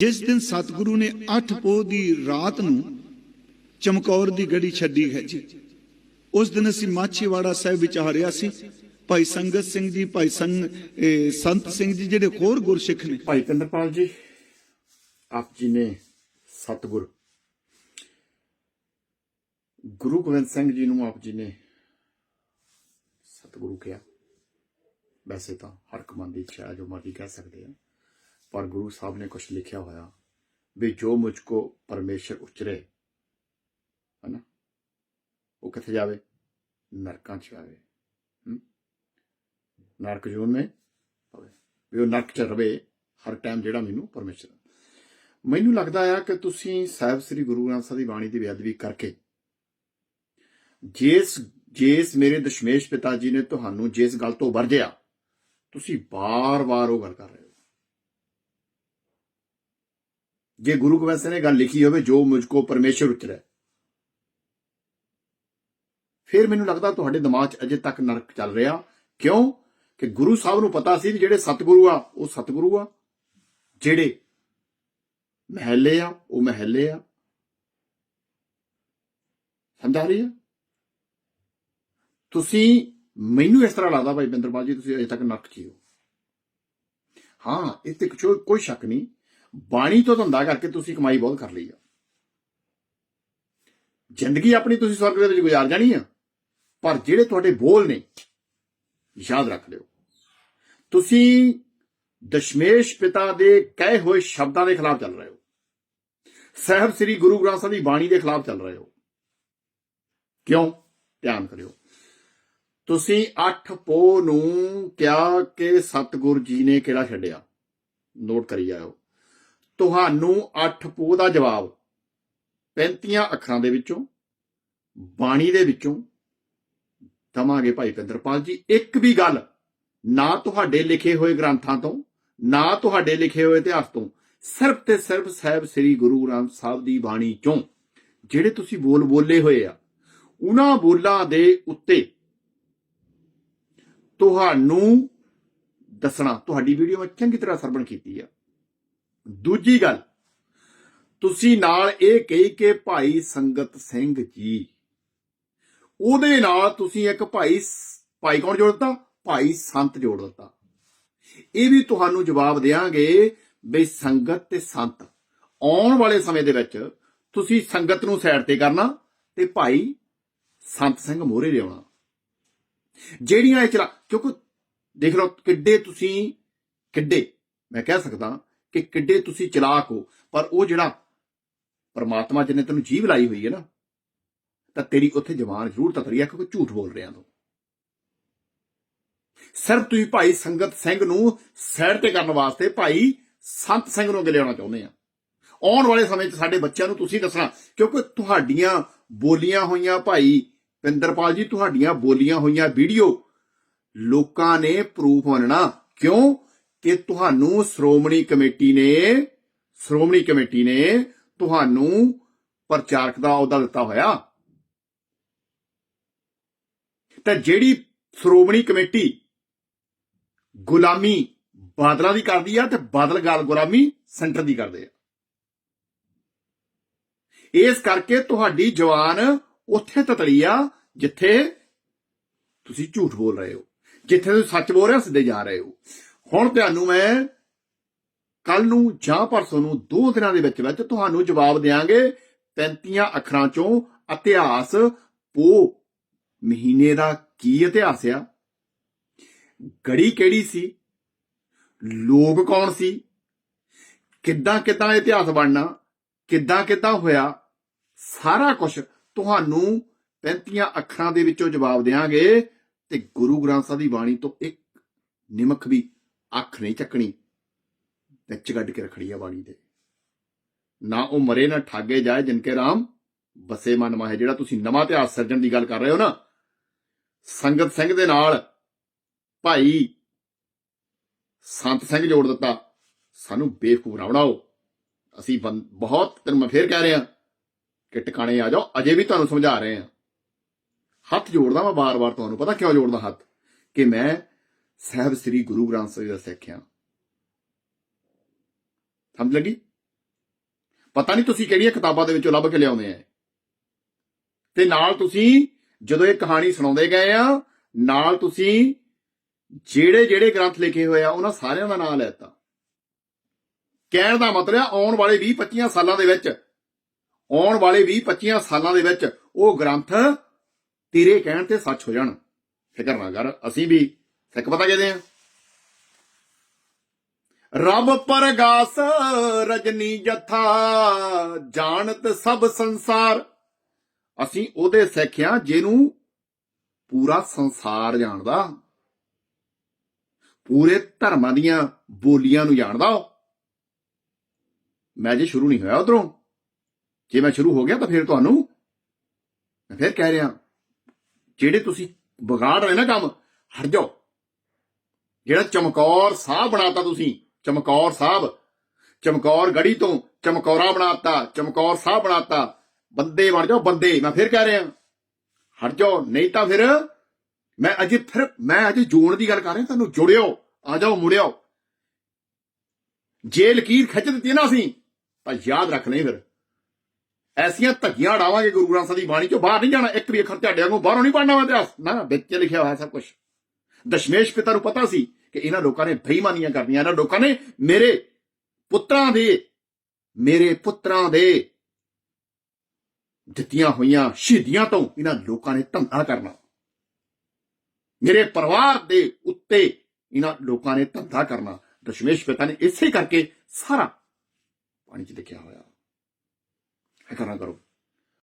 ਜਿਸ ਦਿਨ ਸਤਿਗੁਰੂ ਨੇ ਅੱਠ ਪੋਹ ਦੀ ਰਾਤ ਨੂੰ ਚਮਕੌਰ ਦੀ ਗੜੀ ਛੱਡੀ ਹੈ ਜੀ। ਉਸ ਦਿਨ ਅਸੀਂ ਮਾਛੀਵਾੜਾ ਸਾਹਿਬ ਵਿਚਾਰਿਆ ਸੀ। ਭਾਈ ਸੰਗਤ ਸਿੰਘ ਜੀ, ਭਾਈ ਸੰਗ ਸੰਤ ਸਿੰਘ ਜੀ ਜਿਹੜੇ ਹੋਰ ਗੁਰਸਿੱਖ ਨੇ। ਭਾਈ ਕੰਦਰਪਾਲ ਜੀ, ਆਪ ਜੀ ਨੇ ਸਤਿਗੁਰ। ਗੁਰੂ ਗੋਬਿੰਦ ਸਿੰਘ ਜੀ ਨੂੰ ਆਪ ਜੀ ਨੇ ਸਤਿਗੁਰੂ ਕਿਹਾ। ਵੈਸੇ ਤਾਂ ਹਰ ਇੱਕ ਮਨ ਦੀ ਇੱਛਾ ਜੋ ਮਰਜ਼ੀ ਕਹਿ ਸਕਦੇ ਆ। ਪਰ ਗੁਰੂ ਸਾਹਿਬ ਨੇ ਕੁਝ ਲਿਖਿਆ ਹੋਇਆ ਵੀ ਜੋ ਮੁਝ ਕੋ ਪਰਮੇਸ਼ਰ ਉਚਰੇ, ਹਨਾ? ਉਹ ਕਿੱਥੇ ਜਾਵੇ? ਨਰਕਾਂ ਚ ਜਾਵੇ ਨਰਕ ਜੂਨ ਮੇ ਪਵੇ ਵੀ ਉਹ ਨਰਕ ਚ ਰਵੇ, ਹਰ ਟਾਈਮ ਜਿਹੜਾ ਮੈਨੂੰ ਪਰਮੇਸ਼ਰ ਮੈਨੂੰ ਲੱਗਦਾ ਆ ਕਿ ਤੁਸੀਂ ਸਾਹਿਬ ਸ੍ਰੀ ਗੁਰੂ ਗ੍ਰੰਥ ਸਾਹਿਬ ਦੀ ਬਾਣੀ ਦੀ ਬੇਅਦਬੀ ਕਰਕੇ, ਜਿਸ ਜਿਸ ਮੇਰੇ ਦਸ਼ਮੇਸ਼ ਪਿਤਾ ਜੀ ਨੇ ਤੁਹਾਨੂੰ ਜਿਸ ਗੱਲ ਤੋਂ ਵਰਜਿਆ, ਤੁਸੀਂ ਬਾਰ-ਬਾਰ ਉਹ ਗੱਲ ਕਰ ਰਹੇ ਹੋ। ਜੇ ਗੁਰੂ ਗੋਬਿੰਦ ਸਿੰਘ ਨੇ ਗੱਲ ਲਿਖੀ ਹੋਵੇ, ਜੋ ਮੁਝ ਕੋ ਪਰਮੇਸ਼ਰ ਉਚਰੇ ਫਿਰ ਮੈਨੂੰ ਲੱਗਦਾ ਤੁਹਾਡੇ ਦਿਮਾਗ 'ਚ ਅਜੇ ਤੱਕ ਨਰਕ ਚੱਲ ਰਿਹਾ। ਕਿਉਂ? ਕਿ ਗੁਰੂ ਸਾਹਿਬ ਨੂੰ ਪਤਾ ਸੀ ਵੀ ਜਿਹੜੇ ਸਤਿਗੁਰੂ ਆ, ਉਹ ਸਤਿਗੁਰੂ ਆ। ਜਿਹੜੇ ਮਹਿਲੇ ਆ, ਉਹ ਮਹਿਲੇ ਆ। ਸਮਝਾ ਰਹੀ ਆ? ਤੁਸੀਂ ਮੈਨੂੰ ਇਸ ਤਰ੍ਹਾਂ ਲੱਗਦਾ ਭਾਈ ਬਿੰਦਰਪਾਲ ਜੀ, ਤੁਸੀਂ ਅਜੇ ਤੱਕ ਨਰਕ 'ਚ ਹੋ ਹਾਂ। ਇਹ ਤੇ ਕੋਈ ਸ਼ੱਕ ਨਹੀਂ। ਬਾਣੀ ਤੋਂ ਧੰਦਾ ਕਰਕੇ ਤੁਸੀਂ ਕਮਾਈ ਬਹੁਤ ਕਰ ਲਈ ਆ। ਜ਼ਿੰਦਗੀ ਆਪਣੀ ਤੁਸੀਂ ਸਵਰਗ ਦੇ ਵਿੱਚ ਗੁਜ਼ਾਰ ਜਾਣੀ ਆ, ਪਰ ਜਿਹੜੇ ਤੁਹਾਡੇ ਬੋਲ ਨੇ, ਯਾਦ ਰੱਖ ਲਿਓ। ਤੁਸੀਂ ਦਸ਼ਮੇਸ਼ ਪਿਤਾ ਦੇ ਕਹੇ ਹੋਏ ਸ਼ਬਦਾਂ ਦੇ ਖਿਲਾਫ ਚੱਲ ਰਹੇ ਹੋ। ਸਾਹਿਬ ਸ੍ਰੀ ਗੁਰੂ ਗ੍ਰੰਥ ਸਾਹਿਬ ਦੀ ਬਾਣੀ ਦੇ ਖਿਲਾਫ ਚੱਲ ਰਹੇ ਹੋ। ਕਿਉਂ? ਧਿਆਨ ਕਰਿਓ। ਤੁਸੀਂ ਅੱਠ ਪੋ ਨੂੰ ਕਿਹਾ ਕਿ ਸਤਿਗੁਰ ਜੀ ਨੇ ਕਿਹੜਾ ਛੱਡਿਆ? ਨੋਟ ਕਰੀ ਜਾਓ ਤੁਹਾਨੂੰ ਅੱਠ ਪੋ ਦਾ ਜਵਾਬ। 35 ਅੱਖਰਾਂ ਦੇ ਵਿੱਚੋਂ, ਬਾਣੀ ਦੇ ਵਿੱਚੋਂ ਦਵਾਂਗੇ ਭਾਈ ਪਿੰਦਰਪਾਲ ਜੀ, ਇੱਕ ਵੀ ਗੱਲ ਨਾ ਤੁਹਾਡੇ ਲਿਖੇ ਹੋਏ ਗ੍ਰੰਥਾਂ ਤੋਂ, ਨਾ ਤੁਹਾਡੇ ਲਿਖੇ ਹੋਏ ਇਤਿਹਾਸ ਤੋਂ, ਸਿਰਫ ਤੇ ਸਿਰਫ ਸਾਹਿਬ ਸ੍ਰੀ ਗੁਰੂ ਗ੍ਰੰਥ ਸਾਹਿਬ ਦੀ ਬਾਣੀ ਚੋਂ, ਜਿਹੜੇ ਤੁਸੀਂ ਬੋਲ ਬੋਲੇ ਹੋਏ ਆ, ਉਹਨਾਂ ਬੋਲਾਂ ਦੇ ਉੱਤੇ ਤੁਹਾਨੂੰ ਦੱਸਣਾ, ਤੁਹਾਡੀ ਵੀਡੀਓ ਮੈਂ ਚੰਗੀ ਤਰ੍ਹਾਂ ਸਰਵਣ ਕੀਤੀ ਆ। ਦੂਜੀ ਗੱਲ, ਤੁਸੀਂ ਨਾਲ ਇਹ ਕਹੀ ਕਿ ਭਾਈ ਸੰਗਤ ਸਿੰਘ ਜੀ, ਉਹਦੇ ਨਾਲ ਤੁਸੀਂ ਇੱਕ ਭਾਈ ਭਾਈ ਕੌਣ ਜੋੜ ਦਿੱਤਾ? ਭਾਈ ਸੰਤ ਜੋੜ ਦਿੱਤਾ। ਇਹ ਵੀ ਤੁਹਾਨੂੰ ਜਵਾਬ ਦੇਾਂਗੇ ਬਈ ਸੰਗਤ ਤੇ ਸੰਤ, ਆਉਣ ਵਾਲੇ ਸਮੇਂ ਦੇ ਵਿੱਚ ਤੁਸੀਂ ਸੰਗਤ ਨੂੰ ਸਾਈਡ ਤੇ ਕਰਨਾ ਤੇ ਭਾਈ ਸੰਤ ਸਿੰਘ ਮੋਹਰੇ ਲਿਆਉਣਾ ਜਿਹੜੀਆਂ ਇਹ ਚਲਾ, ਕਿਉਂਕਿ ਦੇਖ ਲਓ ਕਿੱਡੇ ਤੁਸੀਂ, ਕਿੱਡੇ, ਮੈਂ ਕਹਿ ਸਕਦਾ ਕਿ ਕਿੱਡੇ ਤੁਸੀਂ ਚਲਾਕ ਹੋ। ਪਰ ਉਹ ਜਿਹੜਾ ਪਰਮਾਤਮਾ ਜਿਹਨੇ ਤੈਨੂੰ ਜੀਵ ਲਾਈ ਹੋਈ ਹੈ ਨਾ, ਤਾਂ ਤੇਰੀ ਉੱਥੇ ਜ਼ਬਾਨ ਜ਼ਰੂਰ ਤਤਰੀ ਹੈ, ਕਿਉਂਕਿ ਝੂਠ ਬੋਲ ਰਿਹਾ ਤੂੰ। ਸਿਰਫ ਤੁਸੀਂ ਭਾਈ ਸੰਗਤ ਸਿੰਘ ਨੂੰ ਸਾਈਡ ਤੇ ਕਰਨ ਵਾਸਤੇ ਭਾਈ ਸੰਤ ਸਿੰਘ ਨੂੰ ਅੱਗੇ ਲਿਆਉਣਾ ਚਾਹੁੰਦੇ ਆ। ਆਉਣ ਵਾਲੇ ਸਮੇਂ 'ਚ ਸਾਡੇ ਬੱਚਿਆਂ ਨੂੰ ਤੁਸੀਂ ਦੱਸਣਾ, ਕਿਉਂਕਿ ਤੁਹਾਡੀਆਂ ਬੋਲੀਆਂ ਹੋਈਆਂ ਭਾਈ ਪਿੰਦਰਪਾਲ ਜੀ, ਤੁਹਾਡੀਆਂ ਬੋਲੀਆਂ ਹੋਈਆਂ ਵੀਡੀਓ ਲੋਕਾਂ ਨੇ ਪ੍ਰੂਫ ਮੰਨਣਾ। ਕਿਉਂ? ਕਿ ਤੁਹਾਨੂੰ ਸ਼੍ਰੋਮਣੀ ਕਮੇਟੀ ਨੇ, ਸ਼੍ਰੋਮਣੀ ਕਮੇਟੀ ਨੇ ਤੁਹਾਨੂੰ ਪ੍ਰਚਾਰਕ ਦਾ ਅਹੁਦਾ ਦਿੱਤਾ ਹੋਇਆ। ਤਾਂ ਜਿਹੜੀ ਸ਼੍ਰੋਮਣੀ ਕਮੇਟੀ ਗੁਲਾਮੀ ਬਾਦਲਾਂ ਦੀ ਕਰਦੀ ਆ ਤੇ ਬਾਦਲ ਗਾਲ ਗੁਲਾਮੀ ਸੈਂਟਰ ਦੀ ਕਰਦੇ ਆ। ਇਸ ਕਰਕੇ ਤੁਹਾਡੀ ਜਵਾਨ ਉੱਥੇ ਤਤਲੀ ਆ ਜਿੱਥੇ ਤੁਸੀਂ ਝੂਠ ਬੋਲ ਰਹੇ ਹੋ, ਜਿੱਥੇ ਤੁਸੀਂ ਸੱਚ ਬੋਲ ਰਹੇ ਹੋ, ਸਿੱਧੇ ਜਾ ਰਹੇ ਹੋ। ਹੁਣ ਤੁਹਾਨੂੰ ਮੈਂ ਕੱਲ ਨੂੰ ਜਾਂ ਪਰਸੋਂ ਨੂੰ ਦੋ ਦਿਨਾਂ ਦੇ ਵਿੱਚ ਵਿੱਚ ਤੁਹਾਨੂੰ ਜਵਾਬ ਦੇਵਾਂਗੇ 35 ਅੱਖਰਾਂ ਚੋਂ ਇਤਿਹਾਸ ਪੋ ਮਹੀਨੇ ਦਾ ਕੀ ਇਤਿਹਾਸ ਆ? ਗੜੀ ਕਿਹੜੀ ਸੀ? ਲੋਕ ਕੌਣ ਸੀ? ਕਿੱਦਾਂ ਕਿੱਦਾਂ ਇਤਿਹਾਸ ਬਣਨਾ? ਕਿੱਦਾਂ ਕਿੱਦਾਂ ਹੋਇਆ? ਸਾਰਾ ਕੁਝ ਤੁਹਾਨੂੰ 35 ਅੱਖਰਾਂ ਦੇ ਵਿੱਚੋਂ ਜਵਾਬ ਦੇਵਾਂਗੇ ਤੇ ਗੁਰੂ ਗ੍ਰੰਥ ਸਾਹਿਬ ਦੀ ਬਾਣੀ ਤੋਂ ਇੱਕ ਨਿਮਖ ਵੀ ਅੱਖ ਨਹੀਂ ਚੱਕਣੀ, ਵਿੱਚ ਕੱਢ ਕੇ ਰਖੜੀ ਆ ਬਾਣੀ ਦੇ ਨਾ ਉਹ ਮਰੇ, ਨਾ ਠਾਗੇ ਜਾਏ ਜਿਨਕੇ ਰਾਮ ਬਸੇ ਮਨ ਮਾਹੇ। ਜਿਹੜਾ ਤੁਸੀਂ ਨਵਾਂ ਇਤਿਹਾਸ ਸਿਰਜਣ ਦੀ ਗੱਲ ਕਰ ਰਹੇ ਹੋ ਨਾ, ਸੰਗਤ ਸਿੰਘ ਦੇ ਨਾਲ ਭਾਈ ਸੰਤ ਸਿੰਘ ਜੋੜ ਦਿੱਤਾ, ਸਾਨੂੰ ਬੇਵਕੂਫ ਨਾ ਬਣਾਓ। ਅਸੀਂ ਬੰ- ਬਹੁਤ ਤੈਨੂੰ ਮੈਂ ਫੇਰ ਕਹਿ ਰਿਹਾ ਕਿ ਟਿਕਾਣੇ ਆ ਜਾਓ, ਅਜੇ ਵੀ ਤੁਹਾਨੂੰ ਸਮਝਾ ਰਹੇ ਹਾਂ। ਹੱਥ ਜੋੜਦਾ ਮੈਂ ਬਾਰ-ਬਾਰ ਤੁਹਾਨੂੰ, ਪਤਾ ਕਿਉਂ ਜੋੜਦਾ ਹੱਥ? ਕਿ ਮੈਂ ਸਾਹਿਬ ਸ੍ਰੀ ਗੁਰੂ ਗ੍ਰੰਥ ਸਾਹਿਬ ਦਾ ਸਿੱਖਿਆ ਸਮਝ ਲੱਗੀ? ਪਤਾ ਨਹੀਂ ਤੁਸੀਂ ਕਿਹੜੀਆਂ ਕਿਤਾਬਾਂ ਦੇ ਵਿੱਚੋਂ ਲੱਭ ਕੇ ਲਿਆਉਂਦੇ ਆ। ਤੇ ਨਾਲ ਤੁਸੀਂ ਜਦੋਂ ਇਹ ਕਹਾਣੀ ਸੁਣਾਉਂਦੇ ਗਏ ਆ, ਨਾਲ ਤੁਸੀਂ ਜਿਹੜੇ ਜਿਹੜੇ ਗ੍ਰੰਥ ਲਿਖੇ ਹੋਏ ਆ, ਉਹਨਾਂ ਸਾਰਿਆਂ ਦਾ ਨਾਮ ਲੈਤਾ ਕਹਿਣ ਦਾ ਮਤਲਬ ਆ, ਆਉਣ ਵਾਲੇ 20 25 ਸਾਲਾਂ ਦੇ ਵਿੱਚ, ਆਉਣ ਵਾਲੇ 20 25 ਸਾਲਾਂ ਦੇ ਵਿੱਚ ਉਹ ਗ੍ਰੰਥ ਤੇਰੇ ਕਹਿਣ ਤੇ ਸੱਚ ਹੋ ਜਾਣ। ਫਿਕਰ ਨਾ ਕਰ, ਅਸੀਂ ਵੀ ਸਿੱਖ ਪਤਾ ਕਹਿੰਦੇ ਆ? ਰੱਬ ਪਰਗਾਸ ਰਜਨੀ ਜਥਾ, ਜਾਣਤ ਸਭ ਸੰਸਾਰ। ਅਸੀਂ ਉਹਦੇ ਸਿੱਖਿਆ ਜਿਹਨੂੰ ਪੂਰਾ ਸੰਸਾਰ ਜਾਣਦਾ। ਪੂਰੇ ਧਰਮਾਂ ਦੀਆਂ ਬੋਲੀਆਂ ਨੂੰ ਜਾਣਦਾ ਉਹ। ਮੈਂ ਜੇ ਸ਼ੁਰੂ ਨਹੀਂ ਹੋਇਆ ਉਧਰੋਂ, ਜੇ ਮੈਂ ਸ਼ੁਰੂ ਹੋ ਗਿਆ ਤਾਂ ਫਿਰ ਤੁਹਾਨੂੰ ਮੈਂ ਫਿਰ ਕਹਿ ਰਿਹਾ, ਜਿਹੜੇ ਤੁਸੀਂ ਵਿਗਾੜ ਰਹੇ ਨਾ ਕੰਮ, ਹਟ ਜਾਓ। ਜਿਹੜਾ ਚਮਕੌਰ ਸਾਹਿਬ ਬਣਾਤਾ ਤੁਸੀਂ, ਚਮਕੌਰ ਸਾਹਿਬ, ਚਮਕੌਰ ਗੜੀ ਤੋਂ ਚਮਕੌਰਾ ਬਣਾਤਾ, ਚਮਕੌਰ ਸਾਹਿਬ ਬਣਾਤਾ, ਬੰਦੇ ਬਣ ਜਾਓ ਬੰਦੇ, ਮੈਂ ਫਿਰ ਕਹਿ ਰਿਹਾ। ਹਟ ਜਾਓ, ਨਹੀਂ ਤਾਂ ਫਿਰ ਮੈਂ ਅਜੇ ਫਿਰ, ਮੈਂ ਅਜੇ ਜੋੜ ਦੀ ਗੱਲ ਕਰ ਰਿਹਾ, ਤੁਹਾਨੂੰ ਜੁੜਿਓ, ਆ ਜਾਓ ਮੁੜਿਓ। ਜੇ ਲਕੀਰ ਖਿੱਚ ਦਿੱਤੀ ਨਾ ਅਸੀਂ, ਤਾਂ ਯਾਦ ਰੱਖ ਲਈ ਫਿਰ। ਐਸੀਆਂ ਧੱਗੀਆਂ ਉਡਾਵਾਂਗੇ ਗੁਰੂ ਗ੍ਰੰਥ ਸਾਹਿਬ ਦੀ ਬਾਣੀ ਚੋਂ, ਬਾਹਰ ਨਹੀਂ ਜਾਣਾ, ਇੱਕ ਵੀ ਅੱਖਰ ਤੁਹਾਡੇ ਨੂੰ ਬਾਹਰੋਂ ਨਹੀਂ ਪੜਨਾ ਇਤਿਹਾਸ ਨਾ ਵਿੱਚ ਲਿਖਿਆ ਹੋਇਆ ਸਭ ਕੁਝ ਦਸ਼ਮੇਸ਼ ਪਿਤਾ ਨੂੰ ਪਤਾ ਸੀ ਕਿ ਇਹਨਾਂ ਲੋਕਾਂ ਨੇ ਬੇਈਮਾਨੀਆਂ ਕਰਨੀਆਂ। ਇਹਨਾਂ ਲੋਕਾਂ ਨੇ ਮੇਰੇ ਪੁੱਤਰਾਂ ਦੇ, ਮੇਰੇ ਪੁੱਤਰਾਂ ਦੇ ਦਿੱਤੀਆਂ ਹੋਈਆਂ ਸ਼ਹੀਦੀਆਂ ਤੋਂ ਇਹਨਾਂ ਲੋਕਾਂ ਨੇ ਧੰਦਾ ਕਰਨਾ। ਮੇਰੇ ਪਰਿਵਾਰ ਦੇ ਉੱਤੇ ਇਹਨਾਂ ਲੋਕਾਂ ਨੇ ਧੰਦਾ ਕਰਨਾ। ਦਸ਼ਮੇਸ਼ ਪਿਤਾ ਨੇ ਇਸੇ ਕਰਕੇ ਸਾਰਾ ਪਾਣੀ 'ਚ ਲਿਖਿਆ ਹੋਇਆ। ਹੈ ਕਰਨਾ ਕਰੋ।